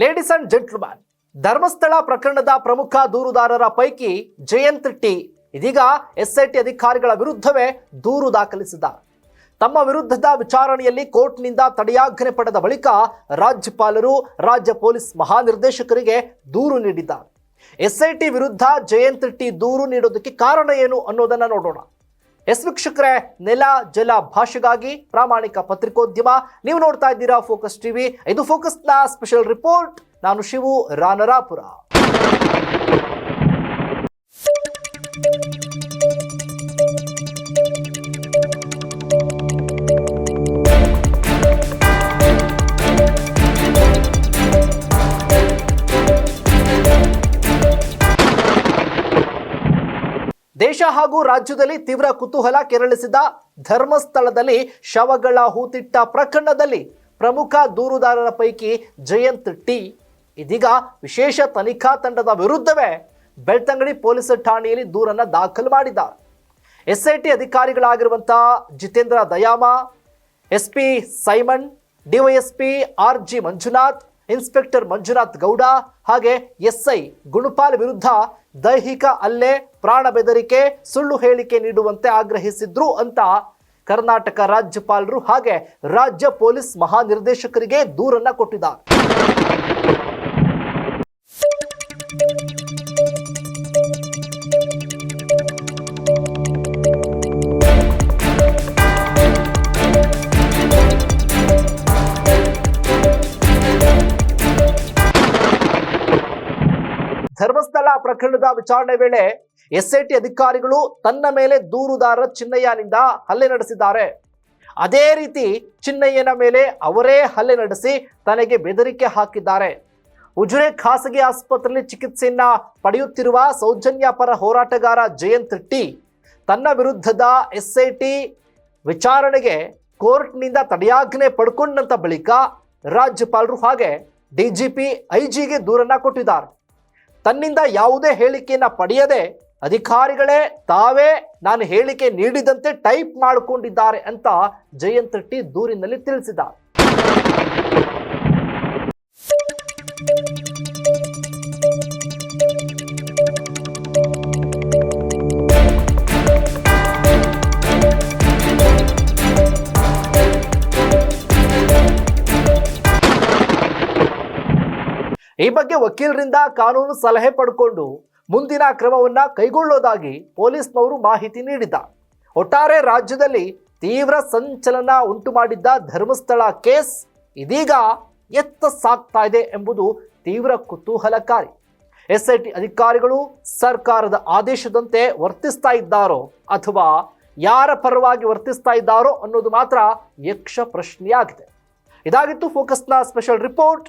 Ladies and gentleman Dharmasthala ಪ್ರಕರಣದ ಪ್ರಮುಖ ದೂರುದಾರರ ಪೈಕಿ ಜಯಂತ್ ಟಿ ಇದೀಗ ಎಸ್ಐಟಿ ಅಧಿಕಾರಿಗಳ ವಿರುದ್ಧವೇ ದೂರು ದಾಖಲಿಸಿದ ತಮ್ಮ ವಿರುದ್ಧದ ವಿಚಾರಣೆಯಲ್ಲಿ ಕೋರ್ಟ್ನಿಂದ ತಡೆಯಾಜ್ಞೆ ಪಡೆದ ಬಳಿಕ ರಾಜ್ಯಪಾಲರು, ರಾಜ್ಯ ಪೊಲೀಸ್ ಮಹಾನಿರ್ದೇಶಕರಿಗೆ ದೂರು ನೀಡಿದ್ದಾರೆ. ಎಸ್ಐಟಿ ವಿರುದ್ಧ ಜಯಂತ್ ಟಿ ದೂರು ನೀಡೋದಕ್ಕೆ ಕಾರಣ ಏನು ಅನ್ನೋದನ್ನ ನೋಡೋಣ. ಎಸ್ ವೀಕ್ಷಕರೇ, ನೆಲ, ಜಲ ಭಾಷೆಗಾಗಿ ಪ್ರಾಮಾಣಿಕ ಪತ್ರಿಕೋದ್ಯಮ. ನೀವು ನೋಡ್ತಾ ಇದ್ದೀರಾ ಫೋಕಸ್ ಟಿವಿ. ಇದು ಫೋಕಸ್ ಫೋಕಸ್ನ ಸ್ಪೆಷಲ್ ರಿಪೋರ್ಟ್. ನಾನು ಶಿವು ರಾನರಾಪುರ. ದೇಶ ಹಾಗೂ ರಾಜ್ಯದಲ್ಲಿ ತೀವ್ರ ಕುತೂಹಲ ಕೆರಳಿಸಿದ ಧರ್ಮಸ್ಥಳದಲ್ಲಿ ಶವಗಳ ಹೂತಿಟ್ಟ ಪ್ರಕರಣದಲ್ಲಿ ಪ್ರಮುಖ ದೂರುದಾರರ ಪೈಕಿ ಜಯಂತ್ ಟಿ. ಇದೀಗ ವಿಶೇಷ ತನಿಖಾ ತಂಡದ ವಿರುದ್ಧವೇ ಬೆಳ್ತಂಗಡಿ ಪೊಲೀಸ್ ಠಾಣೆಯಲ್ಲಿ ದೂರನ್ನು ದಾಖಲು ಮಾಡಿದ್ದಾರೆ. SIT ಅಧಿಕಾರಿಗಳಾಗಿರುವಂತಹ Jitendra Dayama S P Simon, DYSP R G Manjunath, inspector Manjunath Gowda ಹಾಗೆ ಎಸ್ಐ ಗುಣಪಾಲ್ ವಿರುದ್ಧ ದೈಹಿಕ ಅಲ್ಲೇ ಪ್ರಾಣ ಬೆದರಿಕೆ, ಸುಳ್ಳು ಹೇಳಿಕೆ ನೀಡುವಂತೆ ಆಗ್ರಹಿಸಿದ್ರು ಅಂತ ಕರ್ನಾಟಕ ರಾಜ್ಯಪಾಲರು ಹಾಗೆ ರಾಜ್ಯ ಪೊಲೀಸ್ ಮಹಾನಿರ್ದೇಶಕರಿಗೆ ದೂರನ್ನ ಕೊಟ್ಟಿದ್ದಾರೆ. ಧರ್ಮಸ್ಥಳ ಪ್ರಕರಣದ ವಿಚಾರಣೆ ವೇಳೆ ಎಸ್ಐಟಿ ಅಧಿಕಾರಿಗಳು ತನ್ನ ಮೇಲೆ ದೂರುದಾರ ಚಿನ್ನಯ್ಯನಿಂದ ಹಲ್ಲೆ ನಡೆಸಿದ್ದಾರೆ. ಅದೇ ರೀತಿ ಚಿನ್ನಯ್ಯನ ಮೇಲೆ ಅವರೇ ಹಲ್ಲೆ ನಡೆಸಿ ತನಗೆ ಬೆದರಿಕೆ ಹಾಕಿದ್ದಾರೆ. ಉಜುರೆ ಖಾಸಗಿ ಆಸ್ಪತ್ರೆಯಲ್ಲಿ ಚಿಕಿತ್ಸೆಯನ್ನ ಪಡೆಯುತ್ತಿರುವ ಸೌಜನ್ಯ ಪರ ಹೋರಾಟಗಾರ ಜಯಂತ್ ಟಿ ತನ್ನ ವಿರುದ್ಧದ ಎಸ್ಐಟಿ ವಿಚಾರಣೆಗೆ ಕೋರ್ಟ್ನಿಂದ ತಡೆಯಾಜ್ಞೆ ಪಡ್ಕೊಂಡಂತ ಬಳಿಕ ರಾಜ್ಯಪಾಲರು ಹಾಗೆ ಡಿಜಿಪಿ ಐಜಿಗೆ ದೂರನ್ನ ಕೊಟ್ಟಿದ್ದಾರೆ. ತನ್ನಿಂದ ಯಾವುದೇ ಹೇಳಿಕೆಯನ್ನು ಪಡೆಯದೆ ಅಧಿಕಾರಿಗಳೇ ತಾವೇ ನಾನು ಹೇಳಿಕೆ ನೀಡಿದಂತೆ ಟೈಪ್ ಮಾಡಿಕೊಂಡಿದ್ದಾರೆ ಅಂತ ಜಯಂತ್ ರೆಡ್ಡಿ ದೂರಿನಲ್ಲಿ ತಿಳಿಸಿದ್ದಾರೆ. ಈ ಬಗ್ಗೆ ವಕೀಲರಿಂದ ಕಾನೂನು ಸಲಹೆ ಪಡ್ಕೊಂಡು ಮುಂದಿನ ಕ್ರಮವನ್ನು ಕೈಗೊಳ್ಳೋದಾಗಿ ಪೊಲೀಸ್ನವರು ಮಾಹಿತಿ ನೀಡಿದ್ದ. ಒಟ್ಟಾರೆ ರಾಜ್ಯದಲ್ಲಿ ತೀವ್ರ ಸಂಚಲನ ಉಂಟು ಮಾಡಿದ್ದ ಧರ್ಮಸ್ಥಳ ಕೇಸ್ ಇದೀಗ ಎತ್ತ ಸಾಕ್ತಾ ಇದೆ ಎಂಬುದು ತೀವ್ರ ಕುತೂಹಲಕಾರಿ. ಎಸ್ಐಟಿ ಅಧಿಕಾರಿಗಳು ಸರ್ಕಾರದ ಆದೇಶದಂತೆ ವರ್ತಿಸ್ತಾ ಇದ್ದಾರೋ ಅಥವಾ ಯಾರ ಪರವಾಗಿ ವರ್ತಿಸ್ತಾ ಇದ್ದಾರೋ ಅನ್ನೋದು ಮಾತ್ರ ಯಕ್ಷ ಪ್ರಶ್ನೆಯಾಗಿದೆ. ಇದಾಗಿತ್ತು ಫೋಕಸ್ನ ಸ್ಪೆಷಲ್ ರಿಪೋರ್ಟ್.